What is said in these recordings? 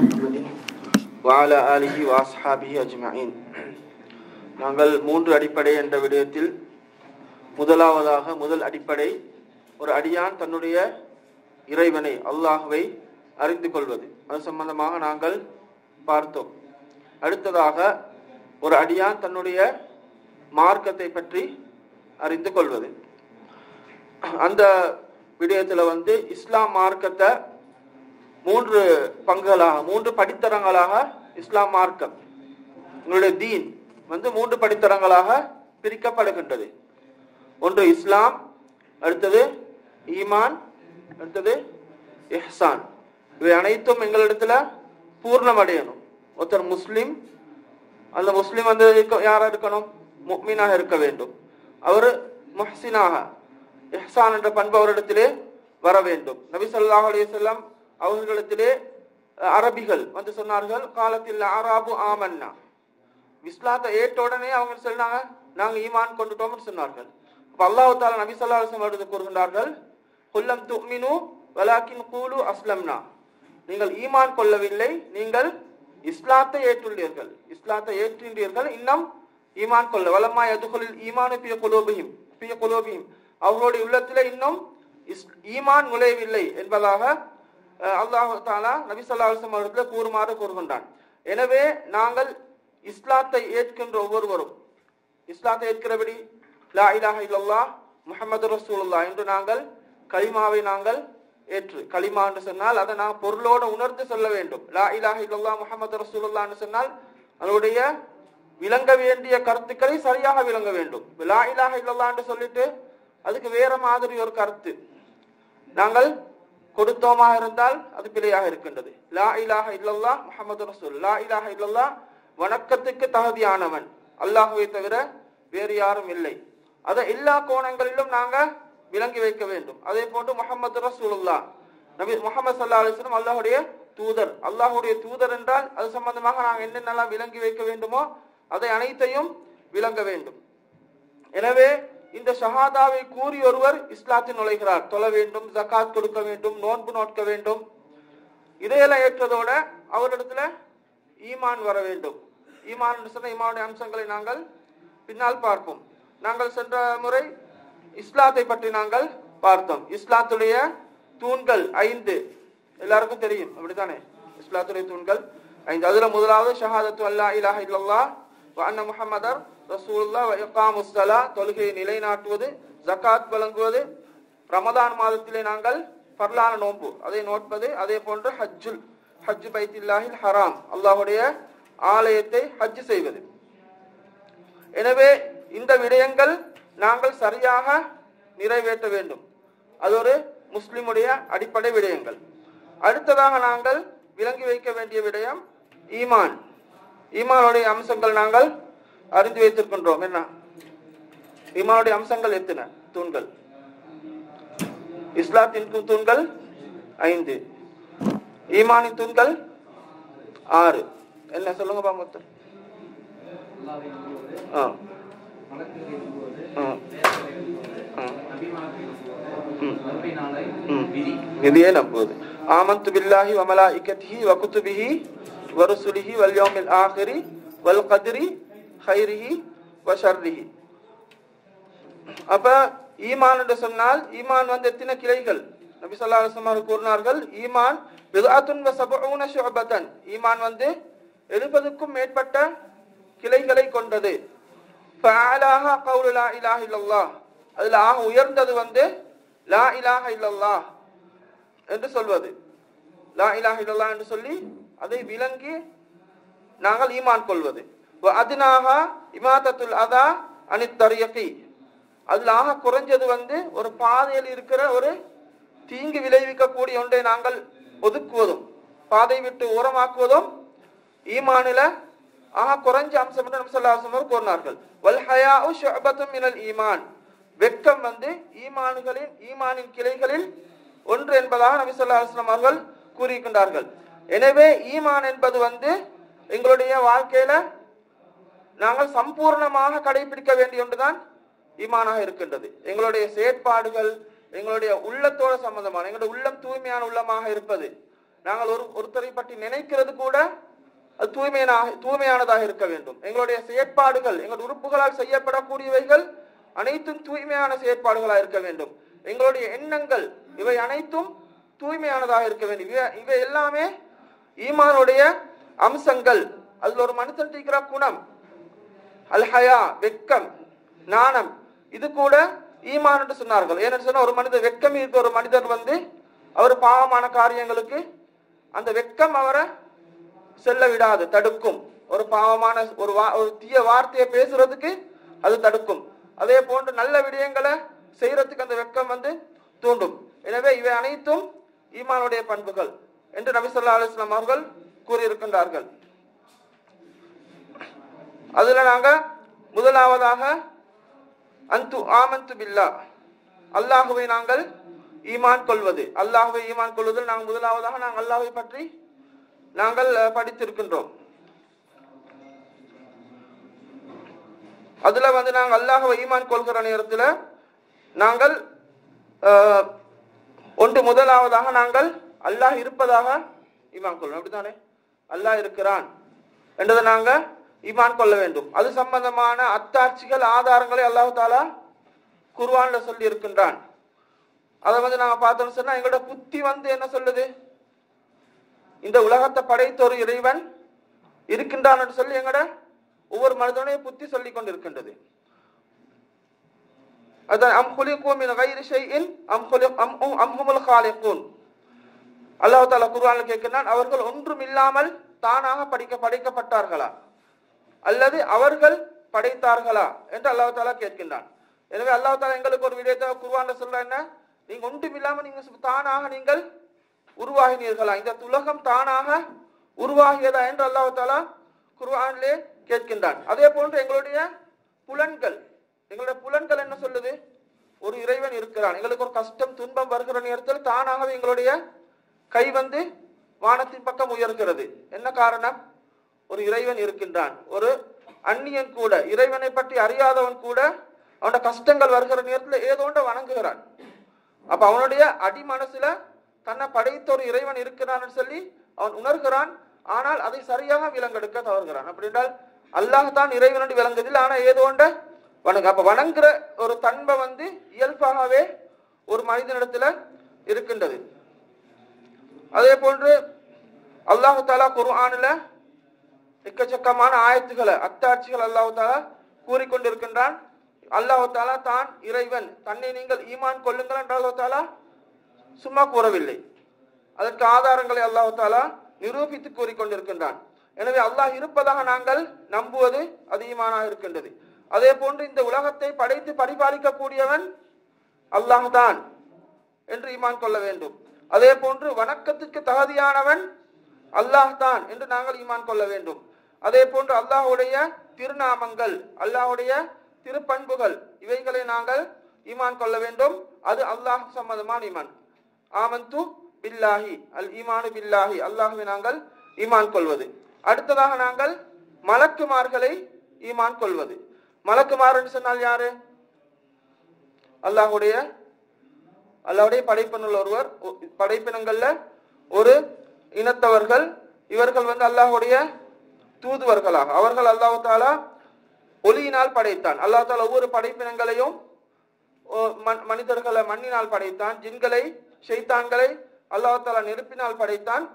محمد وعلى آله وأصحابه أجمعين நாங்கள் மூன்று அடிப்படை என்ற விடயத்தில் முதலாவதாக முதல் அடிப்படை ஒரு அடியான் தன்னுடைய இறைவனை அல்லாஹுவை அறிந்து கொள்வது அது சம்பந்தமாக நாங்கள் பார்த்தோம் அடுத்ததாக ஒரு அடியான் தன்னுடைய மார்க்கத்தை பற்றி அறிந்து கொள்வது அந்த விடயத்தில் வந்து இஸ்லாம் மார்க்கத்தை மூன்று பங்குகளாக மூன்று படித்தரங்களாக இஸ்லாம் மார்க்கம் உங்களுடைய தீன் வந்து மூன்று படித்தரங்களாக பிரிக்கப்படுகின்றது. ஒன்று இஸ்லாம் அடுத்தது ஈமான் அடுத்தது இஹ்சான். இவை அனைத்தும் எங்களிடத்துல பூர்ணமடையணும். ஒருத்தர் முஸ்லீம் அந்த முஸ்லீம் வந்து யாரா இருக்கணும்? முக்மீனாக இருக்க வேண்டும். அவர் முஹ்சினாக இஹ்சான் என்ற பண்பு அவரிடத்திலே வர வேண்டும். நபி சொல்லாஹ் அலி அவர்களிடத்திலே அரபிகள் வந்து சொன்னார்கள் காலத்தில் ஆராபு ஆமன்னா. இஸ்லாத்தை ஏற்ற உடனே அவங்க சொன்னாங்க? நாங்க ஈமான் கொண்டுட்டோம்னு சொன்னார்கள். அப்ப அல்லாஹ் தாலா நபி ஸல்லல்லாஹு அலைஹி கூறுகின்றார்கள் குல்லம் துமினு வலாக்கின் கூலு அஸ்லம்னா. நீங்கள் ஈமான் கொள்ளவில்லை நீங்கள் இஸ்லாத்தை ஏற்றுள்ளீர்கள். இஸ்லாத்தை ஏற்றுகின்றீர்கள் இன்னும் ஈமான் கொள்ள. வளமா எதுகளில் ஈமானு பிய குலோபியும் பிய குலோபியும் அவர்களுடைய உள்ளத்திலே இன்னும் இஸ்- ஈமான் நுழையவில்லை என்பதாக அல்லாஹ் தாலா நபி ஸல்லல்லாஹு அவர்கள் கூறுமாறு கூறுகின்றான். எனவே நாங்கள் இஸ்லாத்தை ஏற்கின்ற ஒவ்வொருவரும் இஸ்லாத்தை ஏற்கிறபடி லா இலாஹ இல்லல்லா முஹம்மது ரசூலுல்லாஹ் என்று நாங்கள் கலிமாவை நாங்கள் ஏற்று கலிமா என்று சொன்னால் அதை நாம் பொருளோடு உணர்ந்து சொல்ல வேண்டும். லா இலாஹ இல்லல்லா முஹம்மது ரசூலுல்லாஹ் என்று சொன்னால் அதனுடைய விளங்க வேண்டிய கருத்துக்களை சரியாக விளங்க வேண்டும். லா இலாஹ இல்லல்லா என்று சொல்லிட்டு அதுக்கு வேற மாதிரி ஒரு கருத்து. நாங்கள் கொடுத்தோமாக இருந்தால் அது பிழையாக இருக்கின்றது. லா இலாக இல்லல்லா முகமது ரசூல். லா இலாக இல்லல்லா வணக்கத்துக்கு தகுதியானவன். அல்லாஹுவை தவிர வேறு யாரும் இல்லை. அதை எல்லா கோணங்களிலும் நாங்க விளங்கி வைக்க வேண்டும். அதே போன்று முகமது ரசூலுல்லாஹ். நபி முகமது சல்லா அலிஸ்லம் அல்லாஹுடைய தூதர். அல்லாஹுடைய தூதர் என்றால் அது சம்பந்தமாக நாங்கள் என்னென்னலாம் விளங்கி வைக்க வேண்டுமோ அதை அனைத்தையும் விளங்க வேண்டும். எனவே இந்த ஷஹாதாவை கூறி ஒருவர் இஸ்லாத்தில் நுழைகிறார். தொழ வேண்டும் ஜகாத் கொடுக்க வேண்டும் நோன்பு நோட்க வேண்டும். இதையெல்லாம் ஏற்றதோட அவரிடத்துல ஈமான் வர வேண்டும். ஈமான் என்று சொன்ன ஈமானுடைய அம்சங்களை நாங்கள் பின்னால் பார்ப்போம். நாங்கள் சென்ற முறை இஸ்லாத்தை பற்றி நாங்கள் பார்த்தோம். இஸ்லாத்துடைய தூண்கள் ஐந்து. எல்லாருக்கும் தெரியும். அப்படித்தானே? இஸ்லாத்துடைய தூண்கள் ஐந்து. அதுல முதலாவது ஷஹாதத்து அல்லா இலாஹ இல்லல்லாஹ் அண்ண அன்ன முஹம்மதர் ரசூல்லா வ தொழுகையை நிலைநாட்டுவது ஜகாத் வழங்குவது ரமதான் மாதத்திலே நாங்கள் பர்லான நோன்பு. அதை நோட்பது அதே போன்று ஹஜ்ஜுல் ஹஜ் பைத்தில்லாஹில் ஹராம் அல்லாஹுடைய ஆலயத்தை ஹஜ் செய்வது. எனவே இந்த விடயங்கள் நாங்கள் சரியாக நிறைவேற்ற வேண்டும். அது ஒரு முஸ்லிமுடைய அடிப்படை விடயங்கள். அடுத்ததாக நாங்கள் விளங்கி வைக்க வேண்டிய விடயம் ஈமான். ஈமானுடைய அம்சங்கள் நாங்கள் அறிந்து வைத்திருக்கின்றோம். என்ன? ஈமானுடைய அம்சங்கள் எத்தனை? தூண்கள். இஸ்லாத்தின் தூ- தூண்கள் ஐந்து. ஈமானின் தூண்கள் ஆறு. என்ன? சொல்லுங்க பாமத்தர் நம்புவது, ஆ. ஆ. ஆ ம். ம். இதையே நம்புவது? ஆமந்து பில்லாஹி வமலா மலாயிகத்திஹி வகுத்துபிஹி வருசுலிஹி வல்யோமில் ருசுலிஹி வல் கதிரி ஆகிரி வல் ஹைரிஹி வஷர்ரிஹி அப்ப ஈமான் என்று சொன்னால் ஈமான் வந்து எத்தனை கிளைகள்? நபி சொல்லா அலைஹி கூறினார்கள் ஈமான் பிதுஅத்துன் வ சபஊன ஈமான் வந்து 70க்கும் மேற்பட்ட கிளைகளை கொண்டது. ஃபஅலாஹா கவுலு லா இலாஹ இல்லல்லாஹ். அதுல ஆக உயர்ந்தது வந்து லா இலாஹ இல்லல்லாஹ் என்று சொல்வது. லா இலாஹ இல்லல்லாஹ் என்று சொல்லி அதை விளங்கி நாங்கள் ஈமான் கொள்வது. வ இமாதத்துல் அதா அனித் அதில் அதுல ஆக குறைஞ்சது வந்து ஒரு பாதையில் இருக்கிற ஒரு தீங்கு விளைவிக்கக்கூடிய ஒன்றை நாங்கள் ஒதுக்குவதும் பாதை விட்டு ஓரமாக்குவதும் ஈமானில ஆக குறைஞ்ச அம்சம் என்று நபி கூறினார்கள். வல் ஹயாஉ மினல் ஈமான். வெட்கம் வந்து ஈமான்களின் ஈமானின் கிளைகளில் ஒன்று என்பதாக நபி ஸல்லல்லாஹு அலைஹி அவர்கள் கூறியிருக்கின்றார்கள். எனவே ஈமான் என்பது வந்து எங்களுடைய வாழ்க்கையில நாங்கள் சம்பூர்ணமாக கடைபிடிக்க வேண்டிய ஒன்றுதான் ஈமானாக இருக்கின்றது. எங்களுடைய செயற்பாடுகள் எங்களுடைய உள்ளத்தோட சம்பந்தமான எங்களுடைய உள்ளம் தூய்மையான உள்ளமாக இருப்பது நாங்கள் ஒரு ஒருத்தரை பற்றி நினைக்கிறது கூட அது தூய்மையான தூய்மையானதாக இருக்க வேண்டும். எங்களுடைய செயற்பாடுகள் எங்கள் உறுப்புகளால் செய்யப்படக்கூடியவைகள் அனைத்தும் தூய்மையான செயற்பாடுகளாக இருக்க வேண்டும். எங்களுடைய எண்ணங்கள் இவை அனைத்தும் தூய்மையானதாக இருக்க வேண்டும். இவை இவை எல்லாமே ஈமானுடைய அம்சங்கள். அதுல ஒரு மனுஷன் இருக்கிற குணம் அல்ஹயா வெக்கம் நாணம் இது கூட ஈமான் சொன்னார்கள். ஏன்னு சொன்னா ஒரு மனிதர் வெக்கம் இருக்க ஒரு மனிதர் வந்து அவர் பாவமான காரியங்களுக்கு அந்த வெக்கம் அவரை செல்ல விடாது தடுக்கும். ஒரு பாவமான ஒரு வா- ஒரு தீய வார்த்தையை பேசுறதுக்கு அது தடுக்கும். அதே போன்று நல்ல விடயங்களை செய்யறதுக்கு அந்த வெக்கம் வந்து தூண்டும். எனவே இவை அனைத்தும் ஈமானுடைய பண்புகள் என்று நபிசல்லா அலுவலாம் அவர்கள் கூறியிருக்கின்றார்கள். அதில் நாங்கள் முதலாவதாக அந்து ஆமந்து பில்லா. அல்லாஹுவை நாங்கள் ஈமான் கொள்வது. அல்லாஹுவை ஈமான் கொள்வதில் நாங்கள் முதலாவதாக நாங்கள் அல்லாஹ்வை பற்றி நாங்கள் படித்திருக்கின்றோம். அதுல வந்து நாங்கள் அல்லாஹுவை ஈமான் கொள்கிற நேரத்தில் நாங்கள் ஒன்று முதலாவதாக நாங்கள் அல்லாஹ் இருப்பதாக ஈமான் கொள்வோம் அப்படித்தானே? அல்லாஹ் இருக்கிறான். என்றதை நாங்கள் ஈமான் கொள்ள வேண்டும். அது சம்பந்தமான அத்தாட்சிகள் ஆதாரங்களை அல்லாஹு தாலா குர்வான்ல சொல்லி இருக்கின்றான் அதை வந்து நாங்க பார்த்தோம்னு சொன்னா எங்களோட புத்தி வந்து என்ன சொல்லுது? இந்த உலகத்தை படைத்த ஒரு இறைவன் இருக்கின்றான் என்று சொல்லி எங்கட ஒவ்வொரு மனிதனுடைய புத்தி சொல்லிக் கொண்டிருக்கின்றது. அதான் அம் அம் குலி அம் கேட்கிறான் அவர்கள் ஒன்றும் இல்லாமல் தானாக படிக்க படைக்கப்பட்டார்களா? அல்லது அவர்கள் படைத்தார்களா என்று அல்லாஹ் தாலா கேட்கின்றான். எனவே அல்லாஹ் தாலா எங்களுக்கு ஒரு விடயத்தை குர்ஆன்ல சொல்ற என்ன? நீங்க ஒன்றும் இல்லாம நீங்க தானாக நீங்கள் உருவாகினீர்களா? இந்த உலகம் தானாக உருவாகியதா என்று அல்லாஹ் தாலா குருவானிலே கேட்கின்றான். அதே போன்று எங்களுடைய புலன்கள் எங்களுடைய புலன்கள் என்ன சொல்லுது? ஒரு இறைவன் இருக்கிறான். எங்களுக்கு ஒரு கஷ்டம் துன்பம் வருகிற நேரத்தில் தானாகவே எங்களுடைய கை வந்து வானத்தின் பக்கம் உயர்கிறது. என்ன காரணம்? ஒரு இறைவன் இருக்கின்றான். ஒரு அந்நியன் கூட இறைவனை பற்றி அறியாதவன் கூட அவனோட கஷ்டங்கள் வருகிற நேரத்தில் ஏதோ ஒன்றை வணங்குகிறான். அப்ப அவனுடைய அடி மனசுல தன்னை படைத்த ஒரு இறைவன் இருக்கிறான்னு சொல்லி அவன் உணர்கிறான். ஆனால் அதை சரியாக விலங்கெடுக்க தவறுகிறான். அப்படி என்றால் அல்லாஹ் தான் இறைவனோடு விளங்குதில்லை ஆனா ஏதோ ஒன்றை வணங்க. அப்ப வணங்குற ஒரு தன்மை வந்து இயல்பாகவே ஒரு மனிதனிடத்துல இருக்கின்றது. அதே போன்று அல்லாஹு தாலா குர்ஆனில் எக்கச்சக்கமான ஆயத்துகளை அத்தாட்சிகள் அல்லாஹாலா கூறிக்கொண்டிருக்கின்றான். அல்லாஹாலா தான் இறைவன். தன்னை நீங்கள் ஈமான் கொள்ளுங்கள் என்று அல்லாஹாலா சும்மா கூறவில்லை. அதற்கு ஆதாரங்களை அல்லாஹாலா நிரூபித்து கூறிக்கொண்டிருக்கின்றான். எனவே அல்லாஹ் இருப்பதாக நாங்கள் நம்புவது அது ஈமானாக இருக்கின்றது. அதே போன்று இந்த உலகத்தை படைத்து பரிபாலிக்கக்கூடியவன் அல்லாஹ் தான் என்று ஈமான் கொள்ள வேண்டும். அதே போன்று வணக்கத்துக்கு தகுதியானவன் அல்லாஹ் தான் என்று நாங்கள் ஈமான் கொள்ள வேண்டும். அதே போன்று அல்லாஹ்வுடைய திருநாமங்கள் அல்லாஹுடைய திருப்பண்புகள் இவைகளை நாங்கள் ஈமான் கொள்ள வேண்டும். அது அல்லாஹ் சம்மதமான ஈமான். ஆமந்து பில்லாஹி அல் ஈமானு பில்லாஹி. அல்லாஹுவை நாங்கள் ஈமான் கொள்வது. அடுத்ததாக நாங்கள் மலக்குமார்களை ஈமான் கொள்வது. மலக்குமார் சொன்னால் யாரு? அல்லாஹுடைய அல்லாவுடைய படைப்பினல் ஒருவர் படைப்பினங்கள்ல ஒரு இனத்தவர்கள். இவர்கள் வந்து அல்லாஹ்வுடைய தூதுவர்களாக. அவர்கள் அல்லாஹு தாலா ஒளியினால் படைத்தான். அல்லாஹ் தாலா ஒவ்வொரு படைப்பினங்களையும் ஓ, மனிதர்களை மண்ணினால் படைத்தான். ஜின்களை ஷெய்தான்களை அல்லாஹ் தாலா நெருப்பினால் படைத்தான்.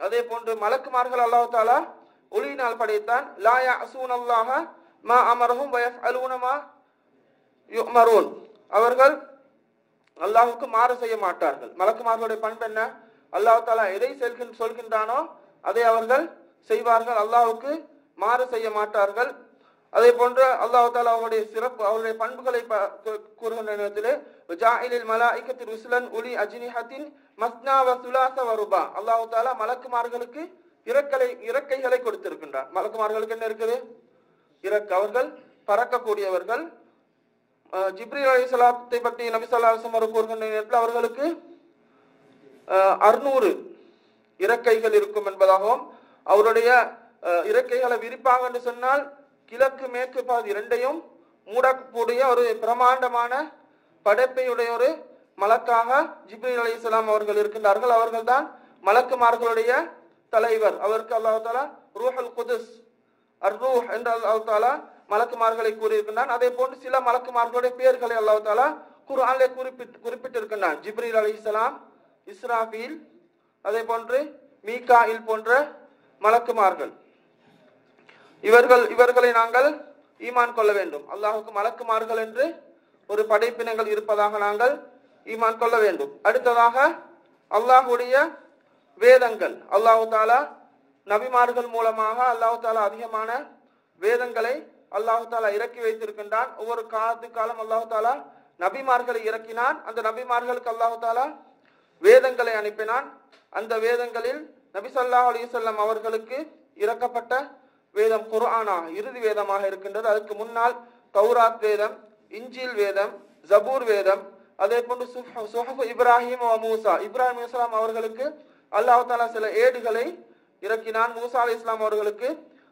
அதே போன்று மலக்குமார்கள் அல்லாஹ் தாலா ஒளியினால் படைத்தான். லாயா யஅஸூன அல்லாஹ மா அமரஹும் வயஃப் மா யுமரூன் அவர்கள் அல்லாஹுக்கு மாறு செய்ய மாட்டார்கள். மலக்குமார்களுடைய பண்பு என்ன? அல்லாஹ் தாலா எதை செல்கின் சொல்கின்றானோ அதை அவர்கள் செய்வார்கள். அல்லாஹுக்கு மாறு செய்ய மாட்டார்கள். அதே போன்று அல்லாஹ் தாலா அவருடைய சிறப்பு அவருடைய பண்புகளை ப- கூறுகின்ற நேரத்திலே ஜாயிலில் மலாய்க்கத்தில் ருசுலன் உலி அஜினிஹத்தின் மஸ்னா வ சுலாச வருபா அல்லாஹு தாலா மலக்குமார்களுக்கு இறக்கலை இறக்கைகளை கொடுத்திருக்கின்றார். மலக்குமார்களுக்கு என்ன இருக்குது? இறக்க அவர்கள் பறக்கக்கூடியவர்கள். ஜிப்ரி ஜிப்ரீல் அலைஹிஸ்ஸலாத்தை பற்றி நபி சொல்லாசம் அவர் கூறுகின்ற நேரத்தில் அவர்களுக்கு அறுநூறு இறக்கைகள் இருக்கும் என்பதாகவும் அவருடைய இறக்கைகளை விரிப்பாங்க என்று சொன்னால் கிழக்கு மேற்கு பாதி இரண்டையும் மூடக்கூடிய ஒரு பிரமாண்டமான படைப்பையுடைய ஒரு மலக்காக ஜிப்ரீல் இஸ்லாம் அவர்கள் இருக்கின்றார்கள். அவர்கள் தான் மலக்குமார்களுடைய தலைவர். அவருக்கு அல்லாஹ் தாலா ரூஹல் குதுஸ் அர் ரூஹ் என்று அல்லாஹ் தாலா மலக்குமார்களை கூறியிருக்கின்றான். அதே போன்று சில மலக்குமார்களுடைய பெயர்களை அல்லாஹ் தாலா குர்ஆனிலே குறிப்பிட்டு குறிப்பிட்டிருக்கின்றான். ஜிப்ரீல் அலைஹிஸ்ஸலாம் இஸ்ராஃபீல் அதே போன்று மீகாயில் போன்ற மலக்குமார்கள். இவர்கள் இவர்களை நாங்கள் ஈமான் கொள்ள வேண்டும். அல்லாஹுக்கு மலக்குமார்கள் என்று ஒரு படைப்பினங்கள் இருப்பதாக நாங்கள் ஈமான் கொள்ள வேண்டும். அடுத்ததாக அல்லாஹுடைய வேதங்கள். அல்லாஹு தாலா நபிமார்கள் மூலமாக அல்லாஹு தாலா அதிகமான வேதங்களை அல்லாஹு தாலா இறக்கி வைத்திருக்கின்றான். ஒவ்வொரு காலத்து காலம் அல்லாஹு தாலா நபிமார்களை இறக்கினான். அந்த நபிமார்களுக்கு அல்லாஹு தாலா வேதங்களை அனுப்பினான். அந்த வேதங்களில் நபி ஸல்லல்லாஹு அவர்களுக்கு இறக்கப்பட்ட வேதம் குரானா இறுதி வேதமாக இருக்கின்றது. அதுக்கு முன்னால் தௌராத் வேதம் இஞ்சில் வேதம் ஜபூர் வேதம் அதே போன்று சுஹ்- இப்ராஹிம் மூசா. இப்ராஹிம் இஸ்லாம் அவர்களுக்கு அல்லாஹ் தாலா சில ஏடுகளை இறக்கினான். மூசா அலி இஸ்லாம் அவர்களுக்கு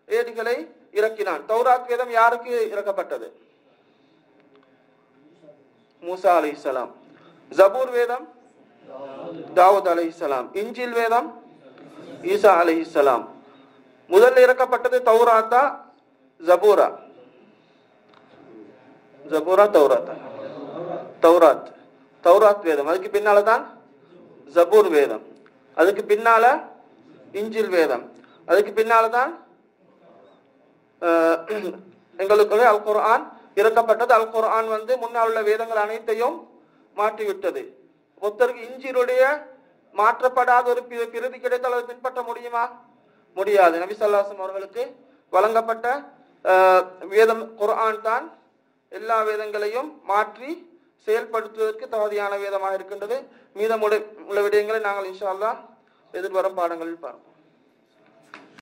ஏடுகளை இறக்கினான். தௌராத் வேதம் யாருக்கு இறக்கப்பட்டது? மூசா அலி இஸ்லாம் ஜபூர் வேதம் தாவூத் அலைஹிஸ்ஸலாம் இஞ்சில் வேதம் ஈசா அலைஹிஸ்ஸலாம் முதல்ல இறக்கப்பட்டது தௌராத்தா? ஜபூரா. ஜபூரா தௌராத்தா? தௌராத். தௌராத் வேதம். அதுக்கு பின்னால தான் ஜபூர் வேதம். அதுக்கு பின்னால இஞ்சில் வேதம். அதுக்கு பின்னால தான் எங்களுக்கு அல் குர்ஆன் இறக்கப்பட்டது அல் குர்ஆன் வந்து முன்னால் உள்ள வேதங்கள் அனைத்தையும் மாற்றிவிட்டது. ஒருத்தருக்கு இஞ்சிலுடைய மாற்றப்படாத ஒரு பி- பிரதி கிடைத்தால் அதை பின்பற்ற முடியுமா? முடியாது. நபி ஸல்லல்லாஹு அவர்களுக்கு வழங்கப்பட்ட வேதம் குர்ஆன் தான் எல்லா வேதங்களையும் மாற்றி செயல்படுத்துவதற்கு தகுதியான வேதமாக இருக்கின்றது. மீதமுள்ள உள்ள விடயங்களை நாங்கள் இன்ஷா எதிர்வரும் பாடங்களில் பார்ப்போம்.